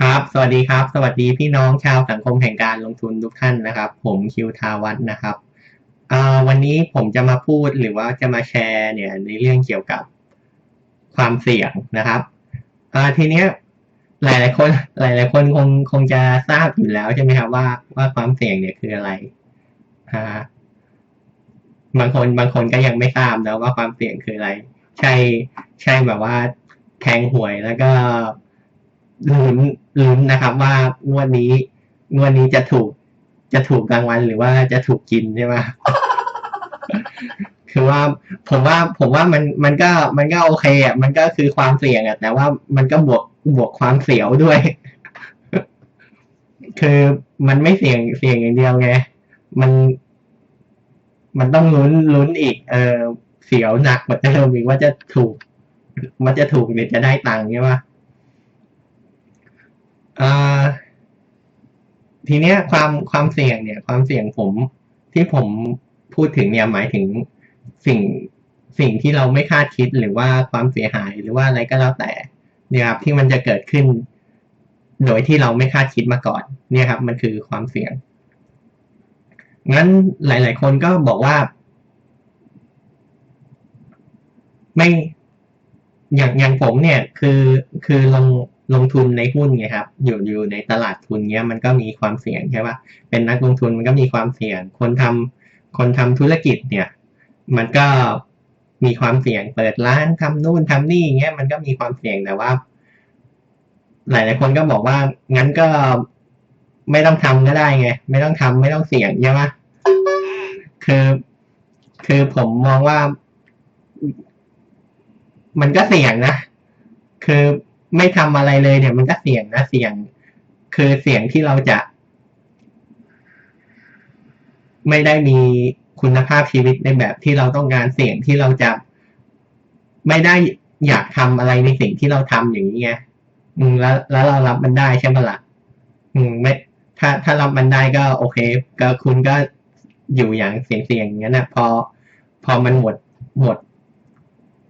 ครับ สวัสดีครับ สวัสดีพี่น้องชาวสังคมแห่งการลงทุนทุกท่านนะครับ ผมคิวทาวัฒน์นะครับอ่าวันนี้ผมจะมาพูดหรือว่าจะมาแชร์เนี่ยในเรื่องเกี่ยวกับความเสี่ยงนะครับอ่าทีเนี้ยหลายๆคนหลายๆคนคงคงจะทราบอยู่แล้วใช่ไหมครับว่าว่าความเสี่ยงเนี่ยคืออะไรอ่าบางคนบางคนก็ยังไม่ทราบนะว่าความเสี่ยงคืออะไร ใช่ใช่แบบว่าแทงหวยแล้วก็ลุ้น ลุ้นนะครับว่างวดนี้งวดนี้จะถูก จะถูกรางวัลหรือว่าจะถูกกินใช่ไหมคือว่าผมว่าผมว่ามันมันก็มันก็โอเคอะมันก็คือความเสี่ยงอะแต่ว่ามันก็บวกบวกความเสียวด้วย คือมันไม่เสี่ยงเสี่ยงอย่างเดียวไงมัน มันต้องลุ้นลุ้นอีก เออเสียวหนักกว่าเดิมอีกว่าจะถูก มันจะถูกหรือจะได้ตังค์ใช่ปะอ่า ทีเนี้ยความความเสี่ยงเนี่ย ความเสี่ยงผมที่ผมพูดถึงเนี่ยหมายถึงสิ่งสิ่งที่เราไม่คาดคิดหรือว่าความเสียหายหรือว่าอะไรก็แล้วแต่เนี่ยครับที่มันจะเกิดขึ้น โดยที่เราไม่คาดคิดมาก่อน เนี่ยครับ มันคือความเสี่ยง งั้นหลาย ๆ คนก็บอกว่า ไม่อย่างอย่างผมเนี่ย คือคือลงลงทุนในหุ้นไงครับ อยู่อยู่ในตลาดทุนเนี้ยมันก็มีความเสี่ยงใช่ปะเป็นนักลงทุนมันก็มีความเสี่ยง คนทำคนทำธุรกิจเนี่ย มันก็มีความเสี่ยงเปิดร้านทำนู่นทำนี่เงี้ยมันก็มีความเสี่ยงแต่ว่า หลายๆคนก็บอกว่างั้นก็ไม่ต้องทำก็ได้ไง ไม่ต้องทำไม่ต้องเสี่ยงใช่ไหมคือคือผมมองว่า มันก็เสี่ยงนะ คือ ไม่ทำอะไรเลยเนี่ยมันก็เสี่ยงนะเสี่ยง คือเสี่ยงที่เราจะ ไม่ได้มีคุณภาพชีวิตในแบบที่เราต้องการเสี่ยงที่เราจะไม่ได้อยากทำอะไรในสิ่งที่เราทำอย่างนี้ไงอืมแล้วแล้วเรารับมันได้ใช่ไหมล่ะอืมไม่ ถ้าถ้ารับมันได้ก็โอเค ก็คุณก็อยู่อย่างเสี่ยงๆอย่างนั้นนะพอ พอมันหมดหมด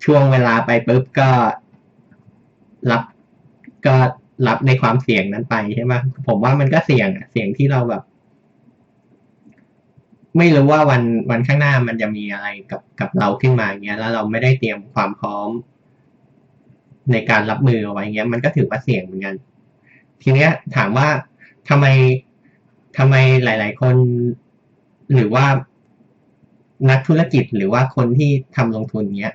ช่วงเวลาไปปุ๊บก็รับ ก็รับในความเสี่ยงนั้นไปใช่ไหมผมว่ามันก็เสี่ยงอะเสี่ยงที่เราแบบ ไม่รู้ว่าวันวันข้างหน้ามันจะมีอะไรกับกับเราขึ้นมาเงี้ย แล้วเราไม่ได้เตรียมความพร้อม ในการรับมือเอาไว้เงี้ย มันก็ถือว่าเสี่ยงเหมือนกัน ทีเนี้ยถามว่าทำไมทำไมหลาย ๆ คน หรือว่านักธุรกิจหรือว่าคนที่ทำลงทุนเงี้ย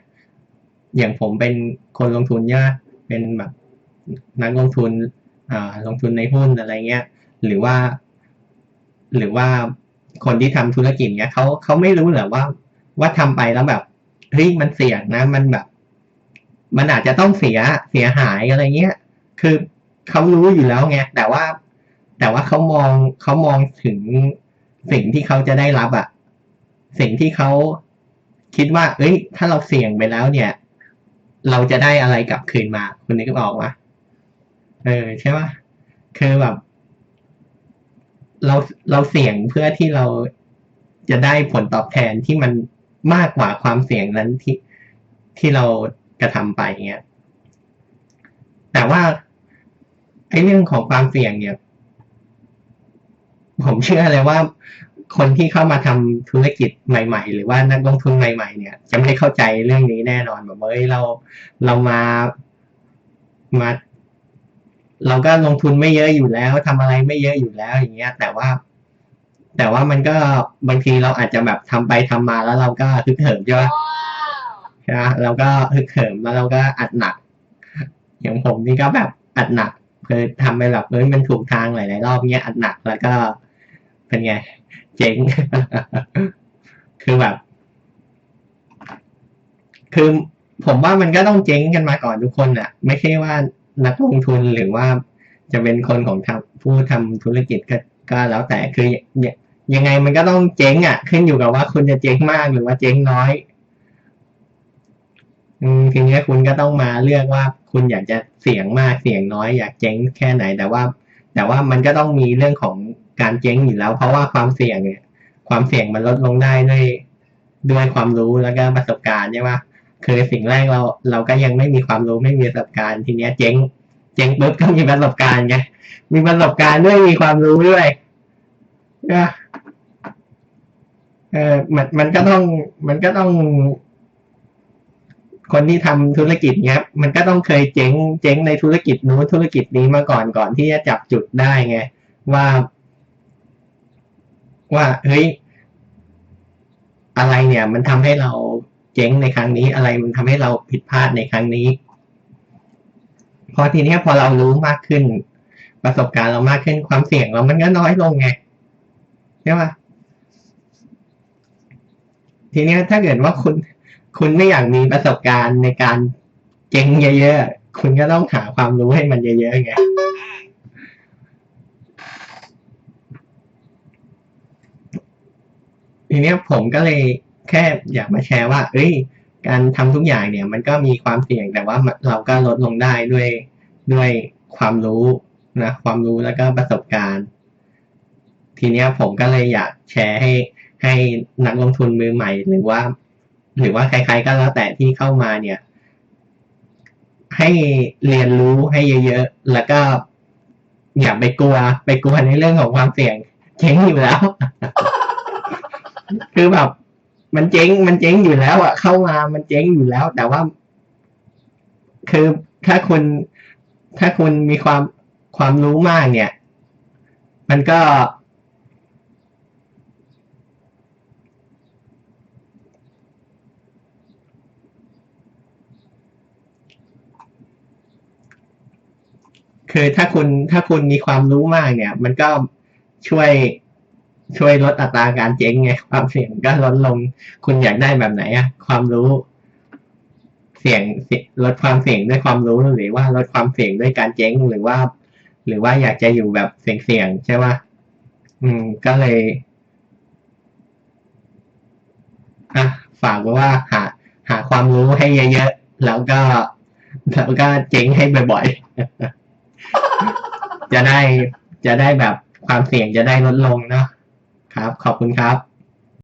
อย่างผมเป็นคนลงทุนเนี่ยเป็นแบบ นักลงทุนอ่าลงทุนในหุ้นอะไรเงี้ยหรือว่า หรือว่าคนที่ทำธุรกิจเนี้ยเขาเขาไม่รู้เหรอว่า ว่าทำไปแล้วแบบเฮ้ยมันเสี่ยงนะ มันแบบ มันอาจจะต้องเสียเสียหายอะไรเงี้ย คือเขารู้อยู่แล้วไงแต่ว่า แต่ว่าเขามองเขามองถึงสิ่งที่เขาจะได้รับอะสิ่งที่เขาคิดว่า เอ้ย ถ้าเราเสี่ยงไปแล้วเนี่ย เราจะได้อะไรกลับคืนมาคุณนึกออกวะ เออใช่ป่ะคือแบบ เราเราเสี่ยงเพื่อที่เราจะได้ผลตอบแทนที่มันมากกว่าความเสี่ยงนั้นที่ที่เรากระทำไปเงี้ยแต่ว่าไอ้เรื่องของความเสี่ยงเนี่ย ผมเชื่อเลยว่า คนที่เข้ามาทำธุรกิจใหม่ ๆ หรือว่านักลงทุนใหม่ ๆ เนี่ย จะไม่เข้าใจเรื่องนี้แน่นอนแบบเฮ้ยเราเรามามา เราก็ลงทุนไม่เยอะอยู่แล้วทำอะไรไม่เยอะอยู่แล้วอย่างเงี้ย แต่ว่า แต่ว่ามันก็บางทีเราอาจจะแบบทำไปทำมาแล้วเราก็ฮึกเหิมใช่ไหมใช่ไหมเราก็ฮึกเหิมแล้วเราก็อัดหนัก อย่างผมนี่ก็แบบอัดหนักคือทำไปแบบเอ้ยมันถูกทางหลายๆรอบเงี้ยอัดหนักแล้วก็เป็นไง เจ๊ง คือแบบ คือผมว่ามันก็ต้องเจ๊งกันมาก่อนทุกคนอะไม่ใช่ว่า นักลงทุนหรือว่าจะเป็นคนของทผู้ทำธุรกิจก็ก็แล้วแต่คือยังไงมันก็ต้องเจ๊งอะ ขึ้นอยู่กับว่าคุณจะเจ๊งมากหรือว่าเจ๊งน้อยทีนี้คุณก็ต้องมาเลือกว่าคุณอยากจะเสี่ยงมากเสี่ยงน้อย อยากเจ๊งแค่ไหน แต่ว่า แต่ว่ามันก็ต้องมีเรื่องของการเจ๊งอยู่แล้ว เพราะว่าความเสี่ยงเนี่ย ความเสี่ยงมันลดลงได้ด้วยด้วยความรู้แล้วก็ประสบการณ์ใช่ไหม คือสิ่งแรกเราเราก็ยังไม่มีความรู้ไม่มีประสบการณ์ทีเนี้ยเจ๊งเจ๊งปุ๊บก็มีประสบการณ์ไงมีประสบการณ์ด้วยมีความรู้ด้วยเออมันมันก็ต้องมันก็ต้อง คนที่ทำธุรกิจเนี้ยมันก็ต้องเคยเจ๊งเจ๊งในธุรกิจนู้นธุรกิจนี้มาก่อนก่อนที่จะจับจุดได้ไงว่า ว่าเฮ้ยอะไรเนี่ย มันทำให้เรา เจ๊งในครั้งนี้อะไรมันทำให้เราผิดพลาดในครั้งนี้ พอทีนี้พอเรารู้มากขึ้น ประสบการณ์เรามากขึ้นความเสี่ยงเรามันก็น้อยลงไงใช่ปะทีนี้ถ้าเกิดว่าคุณคุณไม่อยากมีประสบการณ์ในการเจ๊งเยอะๆ คุณก็ต้องหาความรู้ให้มันเยอะๆไงทีนี้ผมก็เลย แค่อยากมาแชร์ว่า เอ้ย การทำทุกอย่างเนี่ย มันก็มีความเสี่ยงแต่ว่าเราก็ลดลงได้ด้วยด้วยความรู้นะความรู้แล้วก็ประสบการณ์ ทีเนี้ยผมก็เลยอยากแชร์ให้ให้นักลงทุนมือใหม่ หรือว่า หรือว่าใครๆก็แล้วแต่ที่เข้ามาเนี่ย ให้เรียนรู้ให้เยอะๆแล้วก็อย่าไปกลัว ไปกลัวในเรื่องของความเสี่ยงเจ๊งอยู่แล้ว คือแบบ มันเจ๊งมันเจ๊งอยู่แล้วอะเข้ามามันเจ๊งอยู่แล้ว แต่ว่า คือถ้าคุณถ้าคุณมีความความรู้มากเนี่ย มันก็ คือถ้าคุณถ้าคุณมีความรู้มากเนี่ย มันก็ช่วย ช่วยลดอัตราการเจ๊งไงความเสี่ยงก็ลดลง คุณอยากได้แบบไหนอะความรู้ เสี่ยงลดความเสี่ยงด้วยความรู้หรือว่าลดความเสี่ยงด้วยการเจ๊งหรือว่า หรือว่าอยากจะอยู่แบบเสี่ยงๆใช่ไหมอืม ก็เลยอะฝากไว้ว่าหา หาความรู้ให้เยอะๆแล้วก็แล้วก็เจ๊งให้บ่อยๆจะได้จะได้แบบความเสี่ยงจะได้ลดลงเนาะ ครับ ขอบคุณครับ